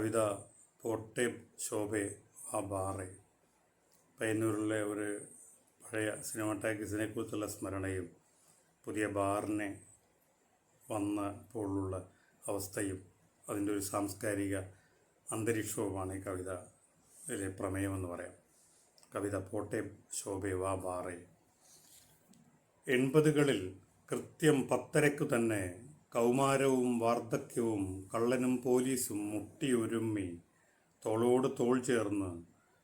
കവിത പോട്ടെ ശോഭെ ആ ബാറെ. പയ്യന്നൂരിലെ ഒരു പഴയ സിനിമ കുറിച്ചുള്ള സ്മരണയും പുതിയ ബാറിനെ വന്നപ്പോഴുള്ള അവസ്ഥയും അതിന്റെ ഒരു സാംസ്കാരിക അന്തരീക്ഷവുമാണ് ഈ കവിതയിലെ പ്രമേയമെന്ന് പറയാം. കവിത പോട്ടെ ശോഭെ വാ ബാറെ. എൺപതുകളിൽ കൃത്യം പത്തരയ്ക്കു തന്നെ കൗമാരവും വാർദ്ധക്യവും കള്ളനും പോലീസും മുട്ടിയൊരുമ്മി. തോളോട് തോൾ ചേർന്ന്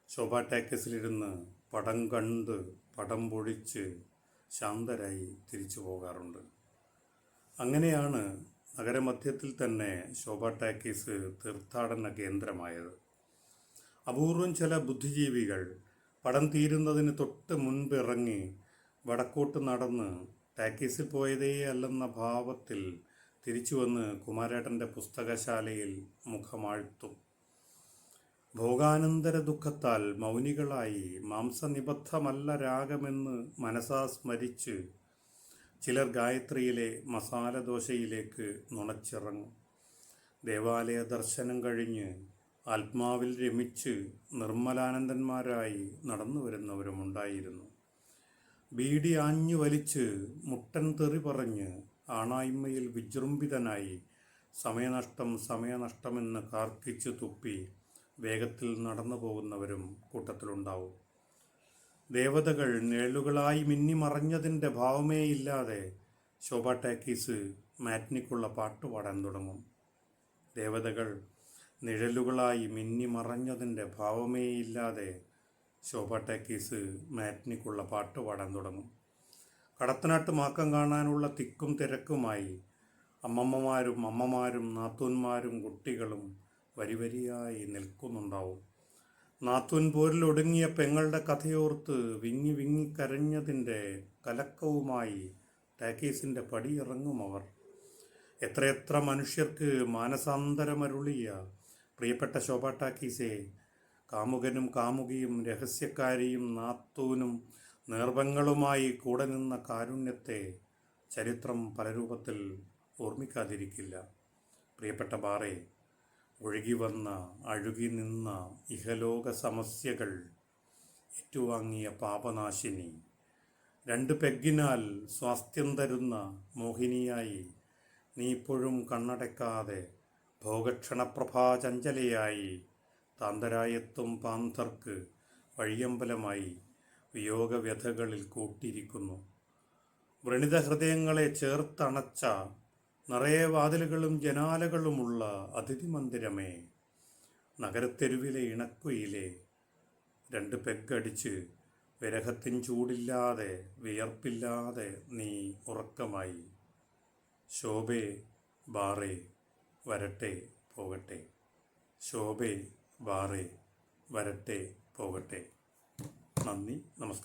ശോഭ ടാക്കസിലിരുന്ന് പടം കണ്ട് പടം പൊഴിച്ച് ശാന്തരായി തിരിച്ചു പോകാറുണ്ട്. അങ്ങനെയാണ് നഗരമധ്യത്തിൽ തന്നെ ശോഭ ടാക്കീസ് തീർത്ഥാടന കേന്ദ്രമായത്. അപൂർവം ചില ബുദ്ധിജീവികൾ പടം തീരുന്നതിന് തൊട്ട് മുൻപിറങ്ങി വടക്കോട്ട് നടന്ന് ടാക്കീസിൽ പോയതേ അല്ലെന്ന ഭാവത്തിൽ തിരിച്ചു വന്ന് കുമാരേട്ടന്റെ പുസ്തകശാലയിൽ മുഖമാഴ്ത്തും. ഭോഗാനന്തര ദുഃഖത്താൽ മൗനികളായി മാംസനിബദ്ധമല്ല രാഗമെന്ന് മനസാ സ്മരിച്ച് ചിലർ ഗായത്രിയിലെ മസാലദോശയിലേക്ക് നുണച്ചിറങ്ങും. ദേവാലയ ദർശനം കഴിഞ്ഞ് ആത്മാവിൽ രമിച്ച് നിർമ്മലാനന്ദന്മാരായി നടന്നു വരുന്നവരുമുണ്ടായിരുന്നു ബീഡി ആഞ്ഞു വലിച്ച് മുട്ടൻ തെറി പറഞ്ഞ് ആണായ്മയിൽ വിജൃംഭിതനായി സമയനഷ്ടം സമയനഷ്ടമെന്ന് കാർക്കിച്ചു തുപ്പി വേഗത്തിൽ നടന്നു പോകുന്നവരും കൂട്ടത്തിലുണ്ടാവും. ദേവതകൾ നിഴലുകളായി മിന്നിമറഞ്ഞതിന്റെ ഭാവമേയില്ലാതെ ശോഭ ടാക്കീസ് മാറ്റ്നിക്കുള്ള പാട്ട് പാടാൻ തുടങ്ങും. ദേവതകൾ നിഴലുകളായി മിന്നിമറഞ്ഞതിന്റെ ഭാവമേയില്ലാതെ ശോഭ ടാക്കീസ് മാറ്റ്നിക്കുള്ള പാട്ട് പാടാൻ തുടങ്ങും. കടത്തനാട്ട് മാക്കം കാണാനുള്ള തിക്കും തിരക്കുമായി അമ്മമ്മമാരും അമ്മമാരും നാത്തൂന്മാരും കുട്ടികളും വരിവരിയായി നിൽക്കുന്നുണ്ടാവും. നാത്തൂൻ പോരിൽ ഒടുങ്ങിയ പെങ്ങളുടെ കഥയോർത്ത് വിങ്ങി വിങ്ങി കരഞ്ഞതിന്റെ കലക്കവുമായി ടാക്കീസിന്റെ പടിയിറങ്ങും അവർ. എത്രയെത്ര മനുഷ്യർക്ക് മാനസാന്തരമരുളിയ പ്രിയപ്പെട്ട ശോഭ ടാക്കീസെ കാമുകനും കാമുകിയും രഹസ്യക്കാരിയും നാത്തൂനും നേർവങ്ങളുമായി കൂടെ നിന്ന കാരുണ്യത്തെ ചരിത്രം പല രൂപത്തിൽ ഓർമ്മിക്കാതിരിക്കില്ല. പ്രിയപ്പെട്ട ബാറെ ഒഴുകി വന്ന അഴുകി നിന്ന ഇഹലോക സമസ്യകൾ ഏറ്റുവാങ്ങിയ പാപനാശിനി രണ്ട് പെഗ്ഗിനാൽ സ്വാസ്ഥ്യം തരുന്ന മോഹിനിയായി നീ ഇപ്പോഴും കണ്ണടയ്ക്കാതെ ഭോഗക്ഷണപ്രഭാചഞ്ചലയായി താന്തരായത്തും പാന്തർക്ക് വഴിയമ്പലമായി വിയോഗവ്യഥകളിൽ കൂട്ടിയിരിക്കുന്നു. വ്രണിത ഹൃദയങ്ങളെ ചേർത്തണച്ച നിറയെ വാതിലുകളും ജനാലകളുമുള്ള അതിഥി മന്ദിരമേ നഗരത്തെരുവിലെ ഇണക്കുയിലെ രണ്ട് പെഗ്ഗടിച്ച് വിരഹത്തിൻ ചൂടില്ലാതെ വിയർപ്പില്ലാതെ നീ ഉറക്കമായി. ശോഭേ ബാറേ വരട്ടെ പോകട്ടെ. ശോഭേ ബാറേ വരട്ടെ പോകട്ടെ. നന്ദി. നമസ്കാരം.